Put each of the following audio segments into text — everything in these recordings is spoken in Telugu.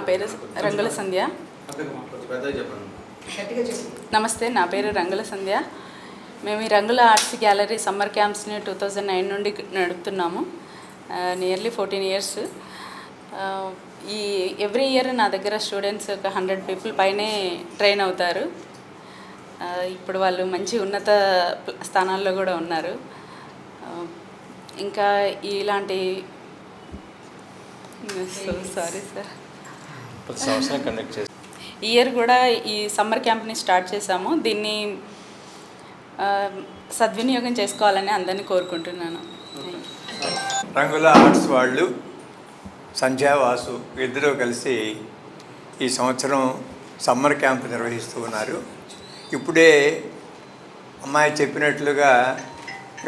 నా పేరు రంగుల సంధ్య. నమస్తే నా పేరు రంగుల సంధ్య. మేము ఈ రంగుల ఆర్ట్స్ గ్యాలరీ సమ్మర్ క్యాంప్స్ని టూ థౌజండ్ నైన్ నుండి నడుపుతున్నాము. నియర్లీ ఫోర్టీన్ ఇయర్స్ ఈ ఎవ్రీ ఇయర్ నా దగ్గర స్టూడెంట్స్ ఒక హండ్రెడ్ పీపుల్ పైనే ట్రైన్ అవుతారు. ఇప్పుడు వాళ్ళు మంచి ఉన్నత స్థానాల్లో కూడా ఉన్నారు. ఇంకా ఇలాంటి సారీ సార్ ప్రతి సంవత్సరం కండక్ట్ చేస్తాం. ఇయర్ కూడా ఈ సమ్మర్ క్యాంప్ని స్టార్ట్ చేశాము. దీన్ని సద్వినియోగం చేసుకోవాలని అందరినీ కోరుకుంటున్నాను. రంగుల ఆర్ట్స్ వాళ్ళు సంధ్యా వాసు ఇద్దరూ కలిసి ఈ సంవత్సరం సమ్మర్ క్యాంప్ నిర్వహిస్తూ ఉన్నారు. ఇప్పుడే అమ్మాయి చెప్పినట్లుగా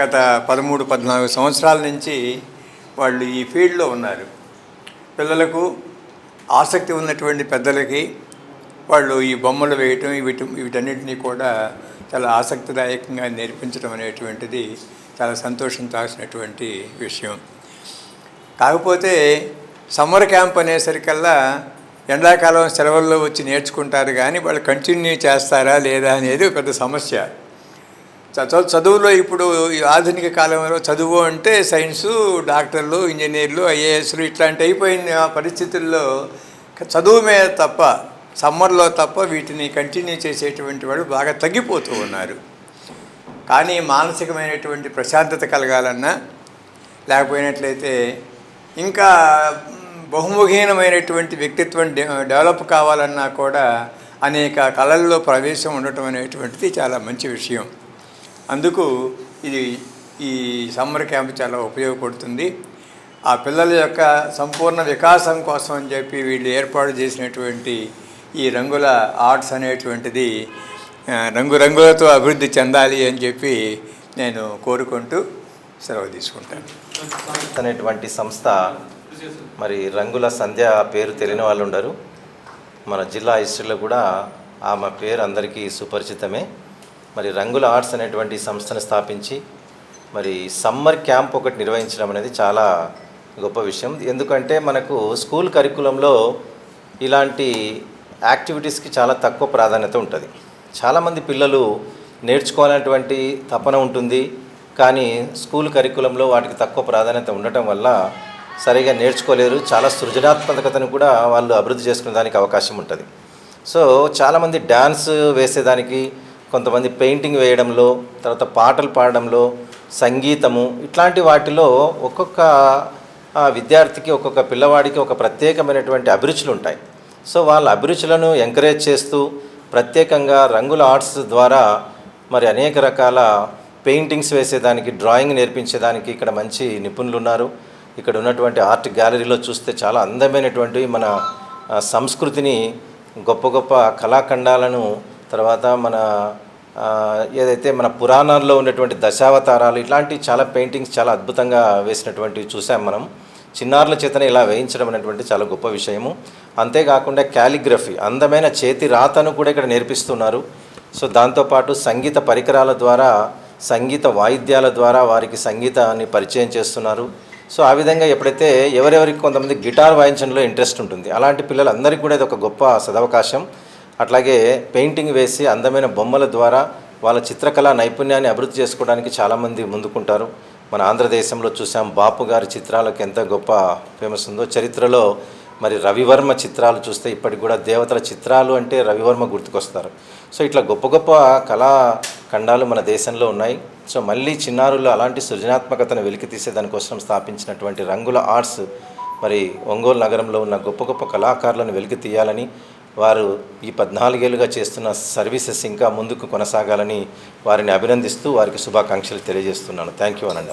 గత పదమూడు పద్నాలుగు సంవత్సరాల నుంచి వాళ్ళు ఈ ఫీల్డ్లో ఉన్నారు. పిల్లలకు ఆసక్తి ఉన్నటువంటి పెద్దలకి వాళ్ళు ఈ బొమ్మలు వేయటం వీటి వీటన్నిటినీ కూడా చాలా ఆసక్తిదాయకంగా నేర్పించడం అనేటువంటిది చాలా సంతోషించాల్సినటువంటి విషయం. కాకపోతే సమ్మర్ క్యాంప్ అనేసరికల్లా ఎండాకాలం సెలవుల్లో వచ్చి నేర్చుకుంటారు కానీ వాళ్ళు కంటిన్యూ చేస్తారా లేదా అనేది ఒక పెద్ద సమస్య. చదువులో ఇప్పుడు ఈ ఆధునిక కాలంలో చదువు అంటే సైన్సు డాక్టర్లు ఇంజనీర్లు ఐఏఎస్లు ఇట్లాంటి అయిపోయిన పరిస్థితుల్లో చదువు మీద తప్ప సమ్మర్లో తప్ప వీటిని కంటిన్యూ చేసేటువంటి వాళ్ళు బాగా తగ్గిపోతూ ఉన్నారు. కానీ మానసికమైనటువంటి ప్రశాంతత కలగాలన్నా లేకపోయినట్లయితే ఇంకా బహుముఖీనమైనటువంటి వ్యక్తిత్వం డె- డెవలప్ కావాలన్నా కూడా అనేక కళల్లో ప్రవేశం ఉండటం అనేటువంటిది చాలా మంచి విషయం. అందుకు ఇది ఈ సమ్మర్ క్యాంప్ చాలా ఉపయోగపడుతుంది. ఆ పిల్లల యొక్క సంపూర్ణ వికాసం కోసం అని చెప్పి వీళ్ళు ఏర్పాటు చేసినటువంటి ఈ రంగుల ఆర్ట్స్ అనేటువంటిది రంగురంగులతో అభివృద్ధి చెందాలి అని చెప్పి నేను కోరుకుంటూ సెలవు తీసుకుంటాను. అనేటువంటి సంస్థ మరి రంగుల సంధ్య పేరు తెలియని వాళ్ళు ఉండరు. మన జిల్లా హిస్టరీలో కూడా ఆమె పేరు అందరికీ సుపరిచితమే. మరి రంగుల ఆర్ట్స్ అనేటువంటి సంస్థను స్థాపించి మరి సమ్మర్ క్యాంప్ ఒకటి నిర్వహించడం అనేది చాలా గొప్ప విషయం. ఎందుకంటే మనకు స్కూల్ కరికులంలో ఇలాంటి యాక్టివిటీస్కి చాలా తక్కువ ప్రాధాన్యత ఉంటుంది. చాలామంది పిల్లలు నేర్చుకోవాలనేటువంటి తపన ఉంటుంది. కానీ స్కూల్ కరికులంలో వాటికి తక్కువ ప్రాధాన్యత ఉండటం వల్ల సరిగా నేర్చుకోలేరు. చాలా సృజనాత్మకతను కూడా వాళ్ళు అభివృద్ధి చేసుకునే దానికి అవకాశం ఉంటుంది. సో చాలామంది డ్యాన్స్ వేసేదానికి కొంతమంది పెయింటింగ్ వేయడంలో తర్వాత పాటలు పాడడంలో సంగీతము ఇట్లాంటి వాటిలో ఒక్కొక్క విద్యార్థికి ఒక్కొక్క పిల్లవాడికి ఒక ప్రత్యేకమైనటువంటి అభిరుచులు ఉంటాయి. సో వాళ్ళ అభిరుచులను ఎంకరేజ్ చేస్తూ ప్రత్యేకంగా రంగుల ఆర్ట్స్ ద్వారా మరి అనేక రకాల పెయింటింగ్స్ వేసేదానికి డ్రాయింగ్ నేర్పించేదానికి ఇక్కడ మంచి నిపుణులు ఉన్నారు ఇక్కడ ఉన్నటువంటి ఆర్ట్ గ్యాలరీలో చూస్తే చాలా అందమైనటువంటి మన సంస్కృతిని గొప్ప గొప్ప కళాఖండాలను తర్వాత మన ఏదైతే మన పురాణాల్లో ఉన్నటువంటి దశావతారాలు ఇట్లాంటి చాలా పెయింటింగ్స్ చాలా అద్భుతంగా వేసినటువంటివి చూసాం మనం. చిన్నారుల చేతనే ఇలా వేయించడం అనేటువంటి చాలా గొప్ప విషయము. అంతేకాకుండా క్యాలిగ్రఫీ అందమైన చేతి రాతను కూడా ఇక్కడ నేర్పిస్తున్నారు. సో దాంతోపాటు సంగీత పరికరాల ద్వారా సంగీత వాయిద్యాల ద్వారా వారికి సంగీతాన్ని పరిచయం చేస్తున్నారు. సో ఆ విధంగా ఎప్పుడైతే ఎవరెవరికి కొంతమంది గిటార్ వాయించడంలో ఇంట్రెస్ట్ ఉంటుంది అలాంటి పిల్లలందరికీ కూడా ఇది ఒక గొప్ప సదవకాశం. అట్లాగే పెయింటింగ్ వేసి అందమైన బొమ్మల ద్వారా వాళ్ళ చిత్రకళా నైపుణ్యాన్ని అభివృద్ధి చేసుకోవడానికి చాలామంది ముందుకుంటారు. మన ఆంధ్రదేశంలో చూసాం బాపు గారి చిత్రాలకు ఎంత గొప్ప ఫేమస్ ఉందో. చరిత్రలో మరి రవివర్మ చిత్రాలు చూస్తే ఇప్పటికి కూడా దేవతల చిత్రాలు అంటే రవివర్మ గుర్తుకొస్తారు. సో ఇట్లా గొప్ప గొప్ప కళా ఖండాలు మన దేశంలో ఉన్నాయి. సో మళ్ళీ చిన్నారుల్లో అలాంటి సృజనాత్మకతను వెలికితీసే దానికోసం స్థాపించినటువంటి రంగుల ఆర్ట్స్ మరి ఒంగోలు నగరంలో ఉన్న గొప్ప గొప్ప కళాకారులను వెలికి తీయాలని వారు ఈ పద్నాలుగేళ్ళుగా చేస్తున్న సర్వీసెస్ ఇంకా ముందుకు కొనసాగాలని వారిని అభినందిస్తూ వారికి శుభాకాంక్షలు తెలియజేస్తున్నాను. థ్యాంక్ యూ అనండి